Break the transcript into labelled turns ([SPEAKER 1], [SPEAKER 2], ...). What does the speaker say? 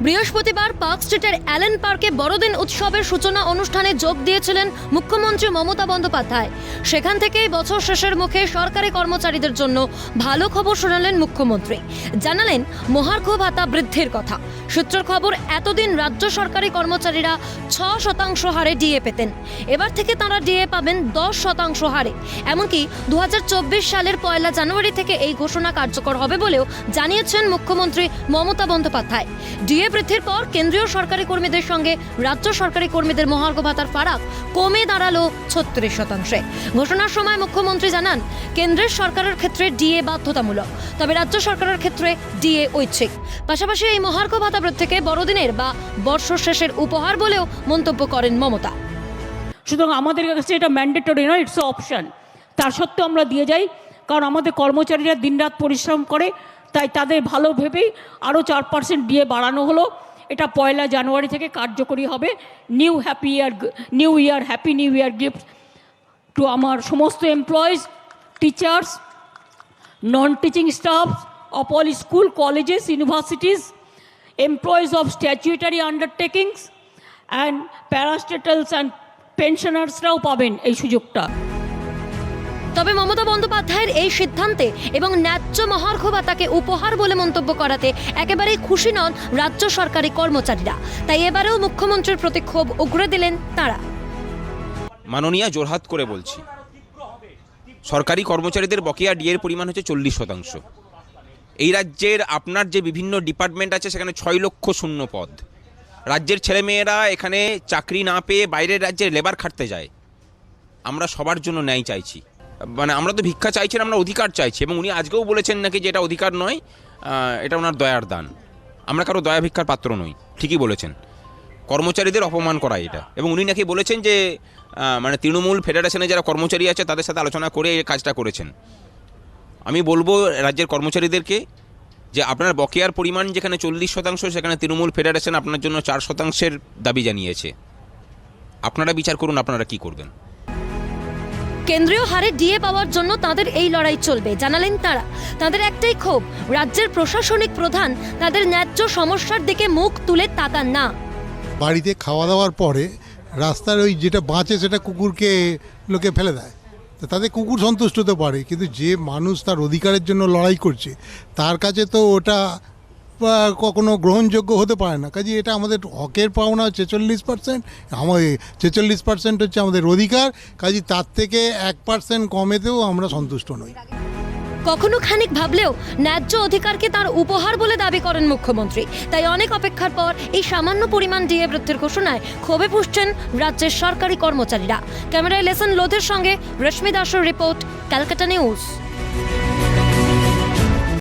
[SPEAKER 1] বৃহস্পতিবার পার্ক স্ট্রিটের অ্যালেন পার্কে বড়দিন উৎসবের সূচনা অনুষ্ঠানে যোগ দিয়েছিলেন মুখ্যমন্ত্রী মমতা বন্দ্যোপাধ্যায়। সেখান থেকেই বছর শেষের মুখে সরকারি কর্মচারীদের জন্য ভালো খবর শোনালেন মুখ্যমন্ত্রী। জানালেন, মহার্ঘ ভাতা বৃদ্ধির কথা। সূত্রের খবর, এতদিন রাজ্য সরকারি কর্মচারীরা ছ শতাংশ হারে ডিএ পেতেন। এবার থেকে তারা ডিএ পাবেন দশ শতাংশ হারে। এমনকি দুহাজার চব্বিশ সালের পয়লা জানুয়ারি থেকে এই ঘোষণা কার্যকর হবে বলেও জানিয়েছেন মুখ্যমন্ত্রী মমতা বন্দ্যোপাধ্যায়। ডিএ বৃদ্ধির পর কেন্দ্রীয় সরকারি কর্মীদের সঙ্গে রাজ্য সরকারি কর্মীদের মহার্ঘ ভাতার ফারাক কমে দাঁড়াল ছত্রিশ শতাংশে। ঘোষণার সময় মুখ্যমন্ত্রী জানান, কেন্দ্রের সরকারের ক্ষেত্রে ডিএ বাধ্যতামূলক, তবে রাজ্য সরকারের ক্ষেত্রে ডিএ ঐচ্ছিক। পাশাপাশি এই মহার্ঘ ভাতা বৃদ্ধিকে বড়দিনের বা বর্ষ শেষের উপহার বলেও মন্তব্য করেন মমতা।
[SPEAKER 2] সুতরাং আমাদের কাছে এটা ম্যান্ডেটরি নয় ইটস অপশন তার সত্ত্বেও আমরা দিয়ে যাই, কারণ আমাদের কর্মচারীরা দিনরাত পরিশ্রম করে, তাই তাদের ভালো ভেবেই আরও চার পার্সেন্ট দিয়ে বাড়ানো হলো। এটা পয়লা জানুয়ারি থেকে কার্যকরী হবে। New happy year new year happy new year gift to আমার সমস্ত employees teachers non teaching staff of all school, colleges, universities employees of statutory undertakings and parastatals and পেনশনার্সরাও পাবেন এই সুযোগটা।
[SPEAKER 1] তবে মমতা বন্দ্যোপাধ্যায়ের এই সিদ্ধান্তে এবং ন্যায্য মহার্ঘ ভাতাকে উপহার বলে মন্তব্য করাতে একেবারেই খুশি নন রাজ্য সরকারি কর্মচারীরা। তাই এবারেও মুখ্যমন্ত্রীর প্রতি ক্ষোভ উগরে দিলেন তারা।
[SPEAKER 3] মাননীয়া জোরহাত করে বলছি সরকারি কর্মচারীদের বকেয়া ডিএর পরিমাণ হচ্ছে চল্লিশ শতাংশ। এই রাজ্যের আপনার যে বিভিন্ন ডিপার্টমেন্ট আছে, সেখানে ছয় লক্ষ শূন্য পদ। রাজ্যের ছেলেমেয়েরা এখানে চাকরি না পেয়ে বাইরের রাজ্যে লেবার খাটতে যায়। আমরা সবার জন্য ন্যায় চাইছি। মানে আমরা তো ভিক্ষা চাইছি না, আমরা অধিকার চাইছি। এবং উনি আজকেও বলেছেন নাকি যে এটা অধিকার নয় এটা ওনার দয়ার দান। আমরা কারও দয়া ভিক্ষার পাত্র নই, ঠিকই বলেছেন। কর্মচারীদের অপমান করা এটা। এবং উনি নাকি বলেছেন যে মানে তৃণমূল ফেডারেশনে যারা কর্মচারী আছে, তাদের সাথে আলোচনা করে এই কাজটা করেছেন। আমি বলব রাজ্যের কর্মচারীদেরকে যে আপনার বকেয়ার পরিমাণ যেখানে চল্লিশ শতাংশ সেখানে তৃণমূল ফেডারেশন আপনার জন্য চার শতাংশের দাবি জানিয়েছে। আপনারা বিচার করুন আপনারা কি করবেন?
[SPEAKER 1] কেন্দ্রীয় হারে ডিএ পাওয়ার জন্য তাদের এই লড়াই চলবে জানালেন তারা। তাদের একটাই ক্ষোভ রাজ্যের প্রশাসনিক প্রধান তাদের ন্যায্য সমস্যার দিকে মুখ তুলে তাকান না।
[SPEAKER 4] বাড়িতে খাওয়া দাওয়ার পরে রাস্তার ওই যেটা বাঁচে সেটা কুকুরকে লোকে ফেলে দেয়। তাদের কুকুর সন্তুষ্ট হতে পারে, কিন্তু যে মানুষ তার অধিকারের জন্য লড়াই করছে, তার কাছে তো ওটা কখনো গ্রহণযোগ্য হতে পারে না। কাজে এটা আমাদের হকের পাওনা ছেচল্লিশ পার্সেন্ট আমাদের ছেচল্লিশ পার্সেন্ট হচ্ছে আমাদের অধিকার কাজে তার থেকে এক পার্সেন্ট কমেতেও আমরা সন্তুষ্ট নই।
[SPEAKER 1] কখনো খানিক ভাবলেও ন্যায্য অধিকারকে তার উপহার বলে দাবি করেন মুখ্যমন্ত্রী। তাই অনেক অপেক্ষার পর এই সামান্য পরিমাণ ডিএ বৃদ্ধির ঘোষণায় ক্ষোভে পুষছেন রাজ্যের সরকারি কর্মচারীরা। ক্যামেরায় লেসন লোধের সঙ্গে রশ্মি দাসের রিপোর্ট, ক্যালকাটা নিউজ।